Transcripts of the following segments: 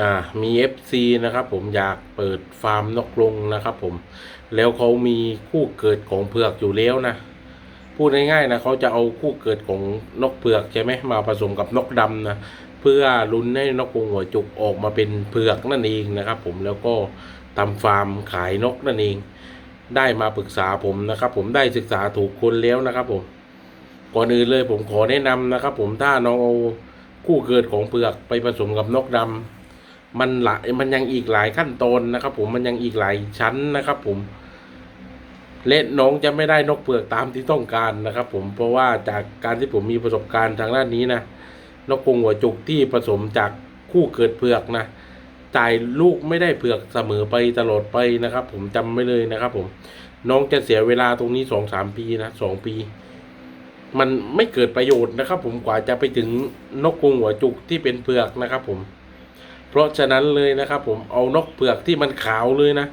อ่ามี FC นะครับผมอยากเปิดฟาร์มนกกรงนะครับผมแล้วเขามีคู่เกิดของเผือกอยู่แล้วนะพูดง่ายๆนะเขาจะเอาคู่เกิดของนกเผือกใช่ไหมมาผสมกับนกดำนะเพื่อลุ้นให้นกกรงหัวจุกออกมาเป็นเผือกนั่นเองนะครับผมแล้วก็ทำฟาร์มขายนกนั่นเอง ได้มาปรึกษาผมนะครับผมได้ศึกษาถูกคนแล้วนะครับผมก่อนอื่นเลยผมขอแนะนำนะครับผมถ้าน้องเอาคู่เกิดของเผือกไปผสมกับนกดำ มันหลายมันยังอีกหลายขั้นตอนนะครับ ผมมันยังอีกหลายชั้นนะครับ ผมเละน้องจะไม่ได้นกเปลือกตามที่ต้องการนะครับ ผมเพราะว่าจากการที่ผมมีประสบการณ์ทางด้านนี้นะนกกรงหัวจุกที่ผสมจากคู่เกิดเผือกนะจ่ายลูกไม่ได้เผือกเสมอไปตลอดไปนะครับ ผมจำไม่เลยนะครับ ผมน้องจะเสียเวลาตรงนี้สองสามปีนะสองปี มันไม่เกิดประโยชน์นะครับ ผมกว่าจะไปถึงนกกรงหัวจุกที่เป็นเผือกนะครับ ผม เพราะฉะนั้นเลยนะครับ ผมเอานกเผือกที่มันขาวเลยนะ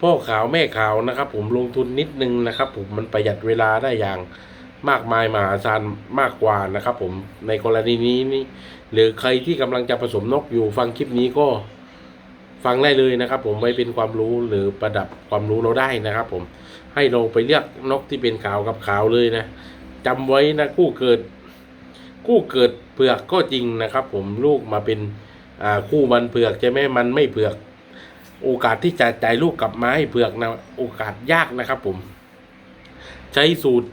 พ่อขาวแม่ขาวนะครับ ผมลงทุนนิดนึงนะครับ ผมมันประหยัดเวลาได้อย่างมากมายมหาศาลมากกว่านะครับ ผมในกรณีนี้นี่หรือใครที่กำลังจะผสมนกอยู่ฟังคลิปนี้ก็ฟังได้เลยนะครับ ผมไว้เป็นความรู้หรือประดับความรู้เราได้นะครับ ผมให้เราไปเลือกนกที่เป็นขาวกับขาวเลยนะจำไว้นะคู่เกิด คู่เกิดเผือกก็จริงนะครับ ผมลูกมาเป็น คู่มันเผือกใช่ไหมมันไม่เผือก โอกาสที่จะจ่ายลูกกลับมาให้เผือกนะโอกาสยากนะครับผม ใช้สูตร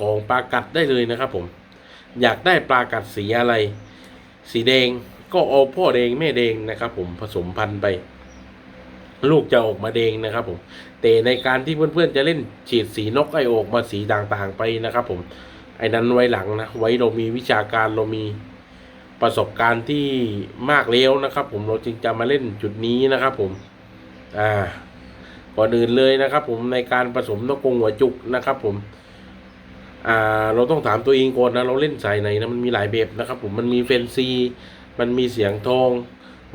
ของปลากัดได้เลยนะครับผม อยากได้ปลากัดสีอะไร สีแดงก็เอาพ่อแดงแม่แดงนะครับ ผมผสมพันธุ์ไป ลูกจะออกมาแดงนะครับ ผม แต่ในการที่เพื่อนๆจะเล่นฉีดสีนกไอออกมาสีต่างๆไปนะครับ ผมไอ้นั้นไว้หลังนะไว้เรามีวิชาการเรามี ประสบการณ์ที่มากแล้วนะครับ ผมเราจึงจะมาเล่นจุดนี้นะครับ ผมอ่าก่อนอื่นเลยนะครับ ผมในการผสมนกกรงหัวจุกนะครับ ผมอ่าเราต้องถามตัวเองก่อนนะเราเล่นสายไหนนะมันมีหลายแบบนะครับ ผมมันมีเฟนซี มันมีเสียงทอง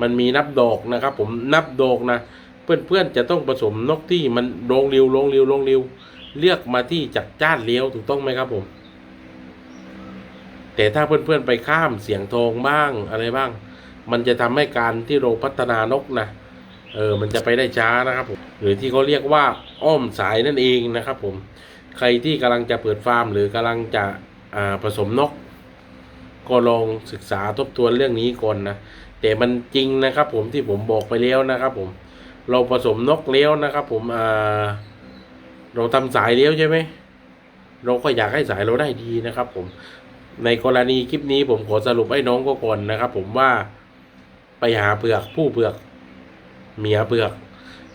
มันมีนับดอกนะครับ ผมนับดอกนะ เพื่อนๆจะต้องผสมนกที่มันลงเร็วลงเร็วลงเร็วเลือกมาที่จัดจ้านเลี้ยวถูกต้องไหมครับผม แต่ถ้าเพื่อนๆไปข้ามเสียงทองบ้างอะไรบ้าง มันจะทำให้การที่เราพัฒนานกนะเออมันจะไปได้ช้านะครับผมหรือที่เขาเรียกว่าอ้อมสายนั่นเองนะครับผมใครที่กำลังจะเปิดฟาร์ม หรือกำลังจะผสมนก ก็ลองศึกษาทบทวนเรื่องนี้ก่อนนะแต่มันจริงนะครับผมที่ผมบอกไปแล้วนะครับผมเราผสมนกแล้วนะครับ ผมอ่าเราทำสายแล้วใช่ไหมเราก็อยากให้สายเราได้ดีนะครับผม ในกรณีคลิปนี้ผมขอสรุปให้น้องก็ก่อนนะครับ ผมว่าไปหาเผือกผู้เผือกเมียเผือก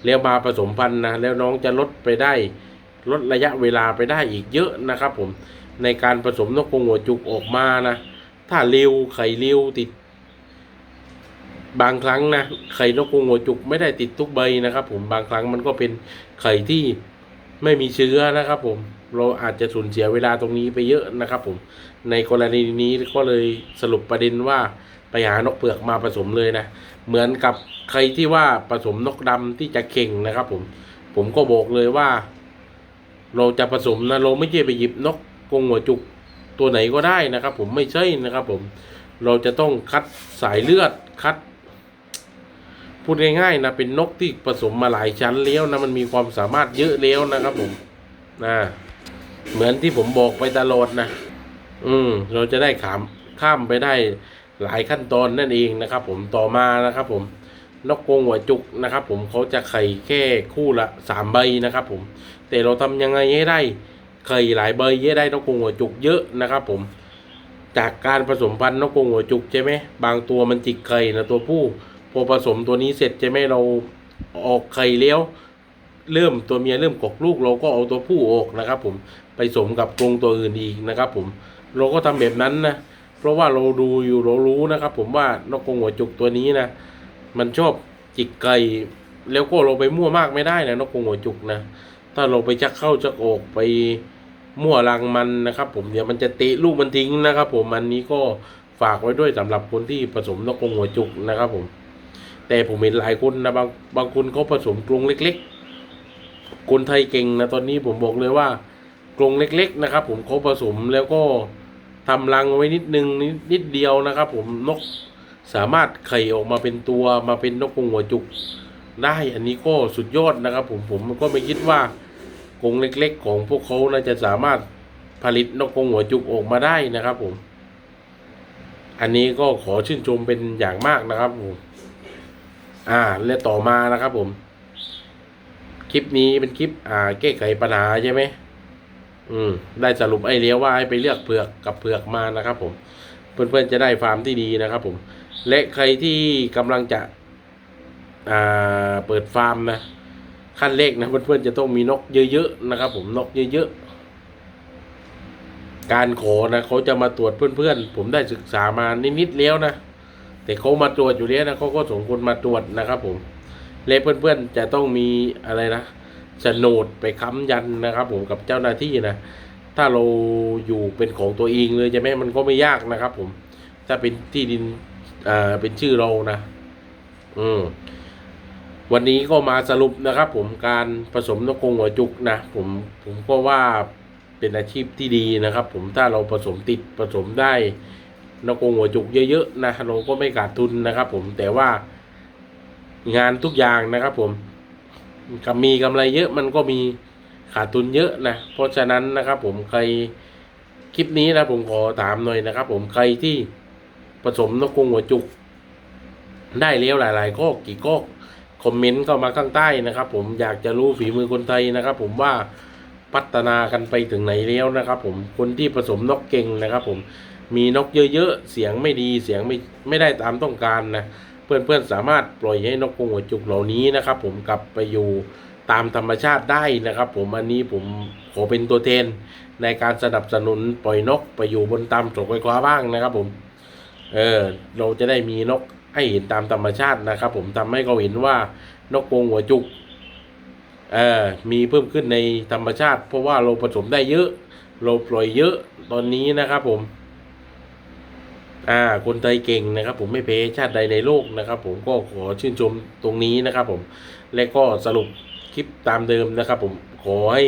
แล้วมาผสมพันธุ์นะแล้วน้องจะลดไปได้ ลดระยะเวลาไปได้อีกเยอะนะครับ ผมในการผสมนกกรงหัวจุกออกมานะถ้าเร็วไข่เร็วติด บางครั้งนะไข่นกกรงหัวจุกไม่ได้ติดทุกใบนะครับ ผมบางครั้งมันก็เป็นไข่ที่ไม่มีเชื้อนะครับ ผม เราอาจจะสูญเสียเวลาตรงนี้ไปเยอะนะครับ ผม ในกรณีนี้ก็เลยสรุปประเด็นว่าไปหานกเปลือกมาผสมเลยนะ เหมือนกับใครที่ว่าผสมนกดำที่จะเข่งนะครับ ผม ผมก็บอกเลยว่า เราจะผสมนะเราไม่ใช่ไปหยิบนกกรงหัวจุกตัวไหนก็ได้นะครับ ผมไม่ใช่นะครับ ผม เราจะต้องคัดสายเลือดคัดพูดง่ายๆนะเป็นนกที่ผสมมาหลายชั้นแล้วนะมันมีความสามารถเยอะแล้วนะครับผมนะ เหมือนที่ผมบอกไปตลอดนะ อืม เราจะได้ขามข้ามไปได้หลายขั้นตอนนั่นเองนะครับ ผมต่อมานะครับผมนกกงหัวจุกนะครับ ผมเขาจะไข่แค่คู่ละสามใบนะครับ ผม แต่เราทำยังไงให้ได้ไข่หลายใบให้ได้นกกงหัวจุกเยอะนะครับ ผม จากการผสมพันธุ์นกกงหัวจุกใช่ไหมบางตัวมันจิกไข่นะตัวผู้พอผสมตัวนี้เสร็จใช่ไหมเราออกไข่แล้ว เริ่มตัวเมียเริ่มกกลูก เราก็เอาตัวผู้ออกนะครับ ผมไปสมกับกรงตัวอื่นอีกนะครับ ผมเราก็ทำแบบนั้นนะเพราะว่าเราดูอยู่เรารู้นะครับ ผมว่านกกรงหัวจุกตัวนี้นะมันชอบจิกไก่แล้วก็เราไปมั่วมากไม่ได้นะนกกรงหัวจุกนะถ้าเราไปชักเข้าชักออกไปมั่วรังมันนะครับ ผมเดี๋ยวมันจะเตะลูกมันทิ้งนะครับ ผมอันนี้ก็ฝากไว้ด้วยสำหรับคนที่ผสมนกกรงหัวจุกนะครับ ผม แต่ผมเห็นหลายคนนะบางบางคนเขาผสมกรงเล็ก ๆ คนไทยเก่งนะตอนนี้ผมบอกเลยว่ากรงเล็ก ๆ นะครับ ผมเขาผสมแล้วก็ทำรังไว้นิดนึงนิดนิดเดียวนะครับ ผมนกสามารถไข่ออกมาเป็นตัวมาเป็นนกกรงหัวจุกได้อันนี้ก็สุดยอดนะครับ ผมผมก็ไม่คิดว่ากรงเล็ก ๆ ของพวกเขานะจะสามารถผลิตนกกรงหัวจุกออกมาได้นะครับ ผม อันนี้ก็ขอชื่นชมเป็นอย่างมากนะครับผม อ่า และต่อมานะครับผม คลิปนี้เป็นคลิปอ่าแก้ไขปัญหาใช่ไหมอืม ได้สรุปไอเลี้ยวว่าให้ไปเลือกเผือกกับเผือกมานะครับผมเพื่อนๆจะได้ฟาร์มที่ดีนะครับผม และใครที่กำลังจะอ่าเปิดฟาร์มนะขั้นเลขนะเพื่อนๆจะต้องมีนกเยอะๆนะครับ ผมนกเยอะๆการขอนะเขาจะมาตรวจเพื่อนๆ ผมได้ศึกษามานิดๆแล้วนะแต่เขามาตรวจอยู่แล้วนะเขาก็ส่งคนมาตรวจนะครับ ผม และเพื่อนๆจะต้องมีอะไรนะโฉนดไปค้ำยันนะครับผมกับเจ้าหน้าที่นะถ้าเราอยู่เป็นของตัวเองเลยจะไหมมันก็ไม่ยากนะครับ ผม ถ้าเป็นที่ดินอ่าเป็นชื่อเรานะ อืมวันนี้ก็มาสรุปนะครับ ผมการผสมนกกงหัวจุกนะผมผมก็ว่าเป็นอาชีพที่ดีนะครับ ผมถ้าเราผสมติดผสมได้นกกงหัวจุกเยอะๆนะเราก็ไม่ขาดทุนนะครับ ผมแต่ว่า งานทุกอย่างนะครับผมกมีกำไรเยอะมันก็มีขาดทุนเยอะนะ เพราะฉะนั้นนะครับผมใครคลิปนี้นะผมขอถามหน่อยนะครับผมใครที่ผสมนกกรงหัวจุก ได้แล้วหลายๆข้อกี่ข้อคอมเมนต์เข้ามาข้างใต้นะครับ ผมอยากจะรู้ฝีมือคนไทยนะครับ ผมว่าพัฒนากันไปถึงไหนแล้วนะครับ ผมคนที่ผสมนกเก่งนะครับ ผมมีนกเยอะๆเสียงไม่ดีเสียงไม่ไม่ได้ตามต้องการนะ เพื่อนๆสามารถปล่อยให้นกกรงหัวจุกเหล่านี้นะครับ ผมกลับไปอยู่ตามธรรมชาติได้นะครับ ผมอันนี้ผมขอเป็นตัวแทนในการสนับสนุนปล่อยนกไปอยู่บนตามตกไว้คว้าบ้างนะครับ ผม เออเราจะได้มีนกให้เห็นตามธรรมชาตินะครับ ผมทำให้เขาเห็นว่านกกรงหัวจุกเออมีเพิ่มขึ้นในธรรมชาติ เพราะว่าเราผสมได้เยอะ เราปล่อยเยอะตอนนี้นะครับ ผม อ่าคนไทยเก่งนะครับผมไม่แพ้ชาติใดในโลกนะครับ ผมก็ขอชื่นชมตรงนี้นะครับ ผมและก็สรุปคลิปตามเดิมนะครับ ผมขอให้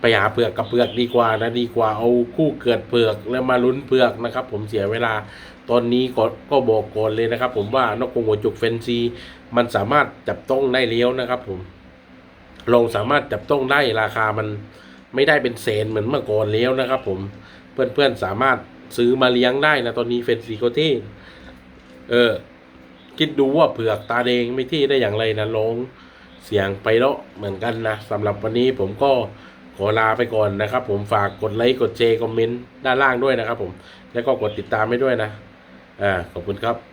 ไปหาเผือกกับเผือกดีกว่านะดีกว่าเอาคู่เกิดเผือกแล้วมาลุ้นเผือกนะครับ ผมเสียเวลาตอนนี้ก็ก็บอกก่อนเลยนะครับ ผมว่านกกรงหัวจุกเฟนซี มันสามารถจับต้องได้เลี้ยวนะครับ ผมเราสามารถจับต้องได้ราคามันไม่ได้เป็นแสนเหมือนเมื่อก่อนแล้วนะครับ ผมเพื่อนๆสามารถ ซื้อมาเลี้ยงได้นะตอนนี้เฟนซีก็เท่เออ คิดดูว่าเผือกตาแดงไม่เท่ได้อย่างไรนะลงเสียงไปแล้วเหมือนกันนะสำหรับวันนี้ผมก็ขอลาไปก่อนนะครับ ผมฝากกดไลค์กดเจคอมเมนต์ด้านล่างด้วยนะครับ ผมแล้วก็กดติดตามให้ด้วยนะอ่าขอบคุณครับ